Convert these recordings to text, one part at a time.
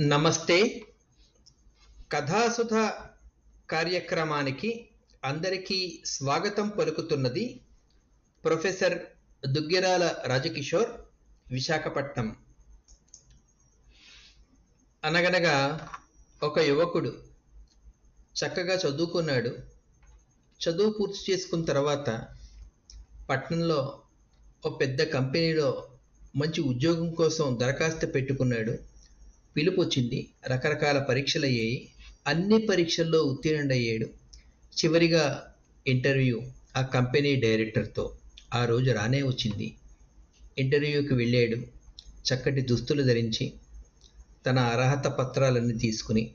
నమస్తే. కథాసుధ కార్యక్రమానికి అందరికీ స్వాగతం పలుకుతున్నది ప్రొఫెసర్ దుగ్గిరాల రాజకిషోర్ విశాఖపట్నం. అనగనగా ఒక యువకుడు చక్కగా చదువుకున్నాడు. చదువు పూర్తి చేసుకున్న తర్వాత పట్నంలో ఒక పెద్ద కంపెనీలో మంచి ఉద్యోగం కోసం దరఖాస్తు పెట్టుకున్నాడు. పిలుపు వచ్చింది రకరకాల పరీక్షలు అయ్యాయి అన్ని పరీక్షల్లో ఉత్తీర్ణుడయ్యాడు. చివరిగా ఇంటర్వ్యూ ఆ కంపెనీ డైరెక్టర్తో. ఆ రోజు రానే వచ్చింది. ఇంటర్వ్యూకి వెళ్ళాడు. చక్కటి దుస్తులు ధరించి తన అర్హత పత్రాలన్నీ తీసుకుని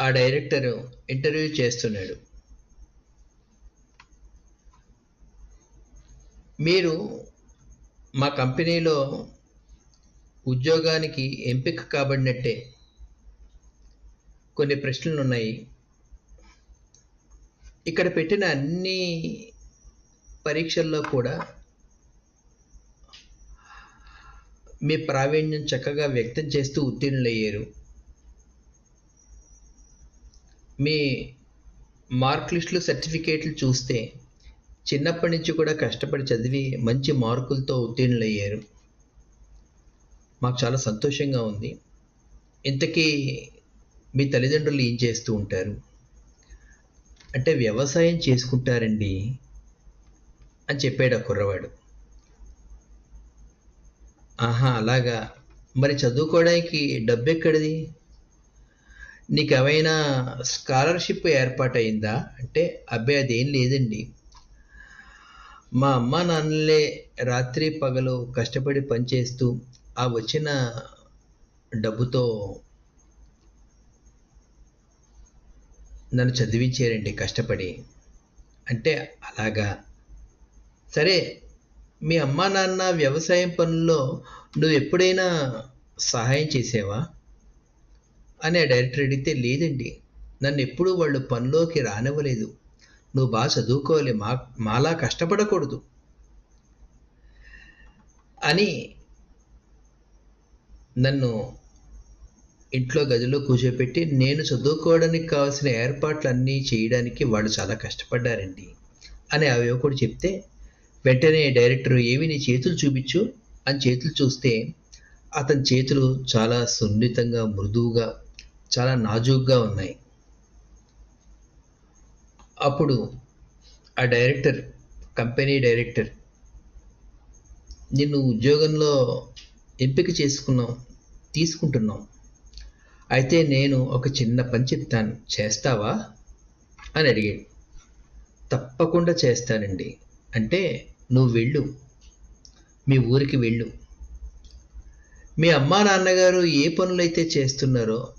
ఆ డైరెక్టర్ ఇంటర్వ్యూ చేస్తున్నాడు. మీరు మా కంపెనీలో ఉద్యోగానికి ఎంపిక కాబడినట్టే కొన్ని ప్రశ్నలు ఉన్నాయి ఇక్కడ పెట్టిన అన్ని పరీక్షల్లో కూడా మీ ప్రావీణ్యం చక్కగా వ్యక్తం చేస్తూ ఉత్తీర్ణులయ్యారు. మీ మార్క్ లిస్టులు సర్టిఫికేట్లు చూస్తే చిన్నప్పటి నుంచి కూడా కష్టపడి చదివి మంచి మార్కులతో ఉత్తీర్ణులయ్యారు. మాకు చాలా సంతోషంగా ఉంది. ఇంతకీ మీ తల్లిదండ్రులు ఏం చేస్తూ ఉంటారు? అంటే వ్యవసాయం చేసుకుంటారండి అని చెప్పాడు ఆ కుర్రవాడు. ఆహా అలాగా. మరి చదువుకోవడానికి డబ్బు ఎక్కడిది నీకు ఏమైనా స్కాలర్షిప్ ఏర్పాటైందా అంటే అబ్బాయి అదేం లేదండి. మా అమ్మ నాన్నలే రాత్రి పగలు కష్టపడి పనిచేస్తూ ఆ వచ్చిన డబ్బుతో నన్ను చదివించారండి కష్టపడి. అంటే అలాగా. సరే మీ అమ్మా నాన్న వ్యవసాయం పనుల్లో నువ్వు ఎప్పుడైనా సహాయం చేసావా? అని ఆ డైరెక్టర్ అడిగితే లేదండి. నన్ను ఎప్పుడూ వాళ్ళు పనిలోకి రానివ్వలేదు. నువ్వు బాగా చదువుకోవాలి. మా మాలా కష్టపడకూడదు. అని నన్ను ఇంట్లో గదిలో కూర్చోపెట్టి నేను చదువుకోవడానికి కావాల్సిన ఏర్పాట్లన్నీ చేయడానికి వాళ్ళు చాలా కష్టపడ్డారండి. అని ఆ యువకుడు చెప్తే వెంటనే డైరెక్టర్ ఏవి నీ చేతులు చూపించు అని చేతులు చూస్తే అతని చేతులు చాలా సున్నితంగా మృదువుగా చాలా నాజూగ్గా ఉన్నాయి. అప్పుడు ఆ డైరెక్టర్ కంపెనీ డైరెక్టర్ నిన్ను ఉద్యోగంలో ఎంపిక చేసుకున్నాం తీసుకుంటున్నాం. అయితే నేను ఒక చిన్న పని చెప్తాను చేస్తావా? అని అడిగాడు. తప్పకుండా చేస్తానండి. అంటే నువ్వు వెళ్ళు. మీ ఊరికి వెళ్ళు. మీ అమ్మా నాన్నగారు ఏ పనులైతే చేస్తున్నారో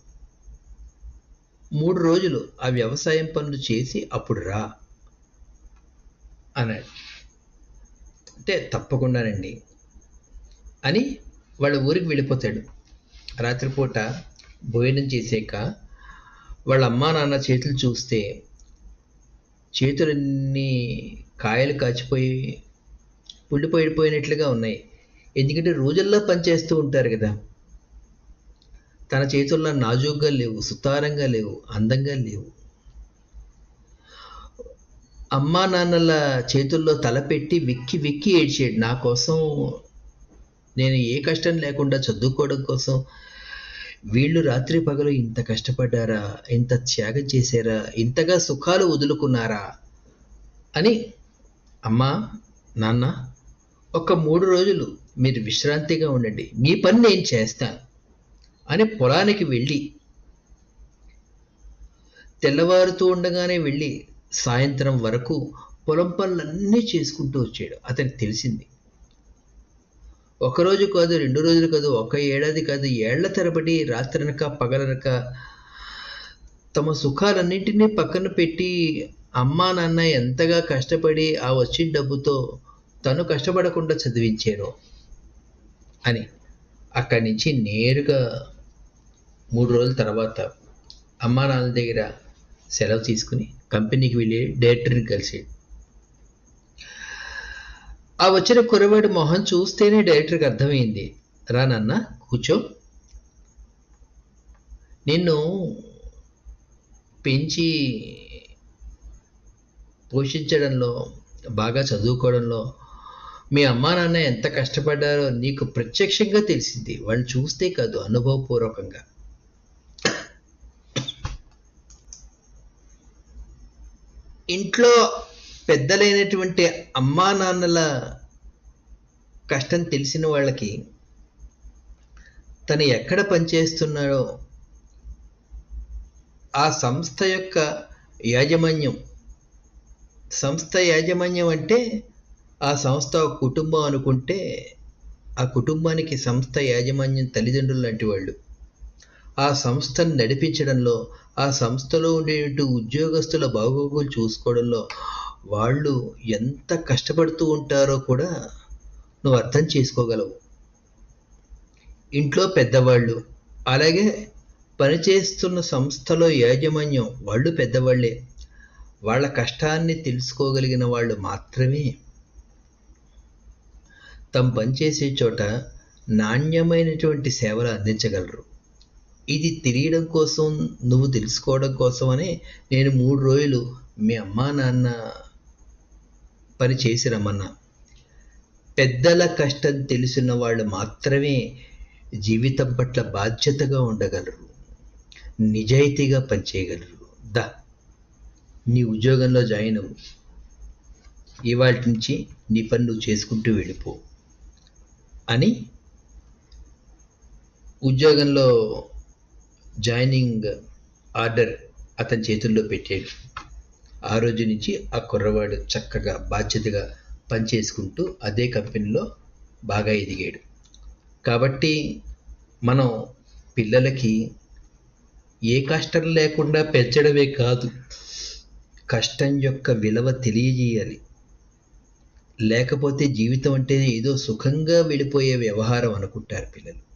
మూడు రోజులు ఆ వ్యవసాయం పనులు చేసి అప్పుడు రా అన్నాడు. అంటే తప్పకుండానండి. అని వాళ్ళ ఊరికి వెళ్ళిపోతాడు. రాత్రిపూట భోజనం చేసాక వాళ్ళ అమ్మా నాన్న చేతులు చూస్తే చేతులన్నీ కాయలు కాచిపోయి పుండిపోయిపోయినట్లుగా ఉన్నాయి. ఎందుకంటే రోజుల్లో పనిచేస్తూ ఉంటారు కదా. తన చేతుల్లో నాజూగ్గా లేవు సుతారంగా లేవు అందంగా లేవు. అమ్మా నాన్నల చేతుల్లో తలపెట్టి వెక్కి వెక్కి ఏడ్చాడు. నా కోసం నేను ఏ కష్టం లేకుండా చదువుకోవడం కోసం వీళ్ళు రాత్రి పగలు ఇంత కష్టపడ్డారా? ఇంత త్యాగం చేశారా? ఇంతగా సుఖాలు వదులుకున్నారా? అని అమ్మా నాన్న ఒక మూడు రోజులు మీరు విశ్రాంతిగా ఉండండి. మీ పని నేను చేస్తాను అని పొలానికి వెళ్ళి తెల్లవారుతూ ఉండగానే వెళ్ళి సాయంత్రం వరకు పొలం పనులన్నీ చేసుకుంటూ వచ్చాడు. అతనికి తెలిసింది ఒకరోజు కాదు రెండు రోజులు కాదు ఒక ఏడాది కాదు ఏళ్ళ తరబడి రాత్రనక పగలనక తమ సుఖాలన్నింటినీ పక్కన పెట్టి అమ్మా నాన్న ఎంతగా కష్టపడి ఆ వచ్చిన డబ్బుతో తను కష్టపడకుండా చదివించారు అని అక్కడి నుంచి నేరుగా మూడు రోజుల తర్వాత అమ్మా నాన్న దగ్గర సెలవు తీసుకుని కంపెనీకి వెళ్ళి డైరెక్టర్ని కలిసాడు ఆ వచ్చిన కురవాడి మొహం చూస్తేనే డైరెక్టర్కి అర్థమైంది. రా నాన్న కూర్చో. నిన్ను పెంచి పోషించడంలో బాగా చదువుకోవడంలో మీ అమ్మా నాన్న ఎంత కష్టపడ్డారో నీకు ప్రత్యక్షంగా తెలిసింది. వాళ్ళు చూస్తే కాదు అనుభవపూర్వకంగా. ఇంట్లో పెద్దలైనటువంటి అమ్మా నాన్నల కష్టం తెలిసిన వాళ్ళకి తను ఎక్కడ పనిచేస్తున్నాడో ఆ సంస్థ యొక్క యాజమాన్యం సంస్థ యాజమాన్యం అంటే ఆ సంస్థ ఒక కుటుంబం అనుకుంటే ఆ కుటుంబానికి సంస్థ యాజమాన్యం తల్లిదండ్రులు లాంటి వాళ్ళు. ఆ సంస్థను నడిపించడంలో ఆ సంస్థలో ఉండేటువంటి ఉద్యోగస్తుల బాగోగులు చూసుకోవడంలో వాళ్ళు ఎంత కష్టపడుతూ ఉంటారో కూడా నువ్వు అర్థం చేసుకోగలవు. ఇంట్లో పెద్దవాళ్ళు అలాగే పనిచేస్తున్న సంస్థలో యాజమాన్యం వాళ్ళు పెద్దవాళ్ళే. వాళ్ళ కష్టాన్ని తెలుసుకోగలిగిన వాళ్ళు మాత్రమే. తమ పనిచేసే చోట నాణ్యమైనటువంటి సేవలు అందించగలరు. ఇది తెలియడం కోసం నువ్వు తెలుసుకోవడం కోసమనే నేను మూడు రోజులు మీ అమ్మా నాన్న పని చేసి రమ్మన్నా. పెద్దల కష్టం తెలిసిన వాళ్ళు మాత్రమే జీవితం పట్ల బాధ్యతగా ఉండగలరు. నిజాయితీగా పనిచేయగలరు దా నీ ఉద్యోగంలో జాయిన్ అవ్వు. ఇవాళ నుంచి నీ పని నువ్వు చేసుకుంటూ వెళ్ళిపో అని ఉద్యోగంలో జాయినింగ్ ఆర్డర్ అతని చేతుల్లో పెట్టాడు. ఆ రోజు నుంచి ఆ కుర్రవాడు చక్కగా బాధ్యతగా పనిచేసుకుంటూ అదే కంపెనీలో బాగా ఎదిగాడు. కాబట్టి మనం పిల్లలకి ఏ కష్టం లేకుండా పెంచడమే కాదు కష్టం యొక్క విలువ తెలియజేయాలి. లేకపోతే జీవితం అంటే ఏదో సుఖంగా వెళ్ళిపోయే వ్యవహారం అనుకుంటారు పిల్లలు.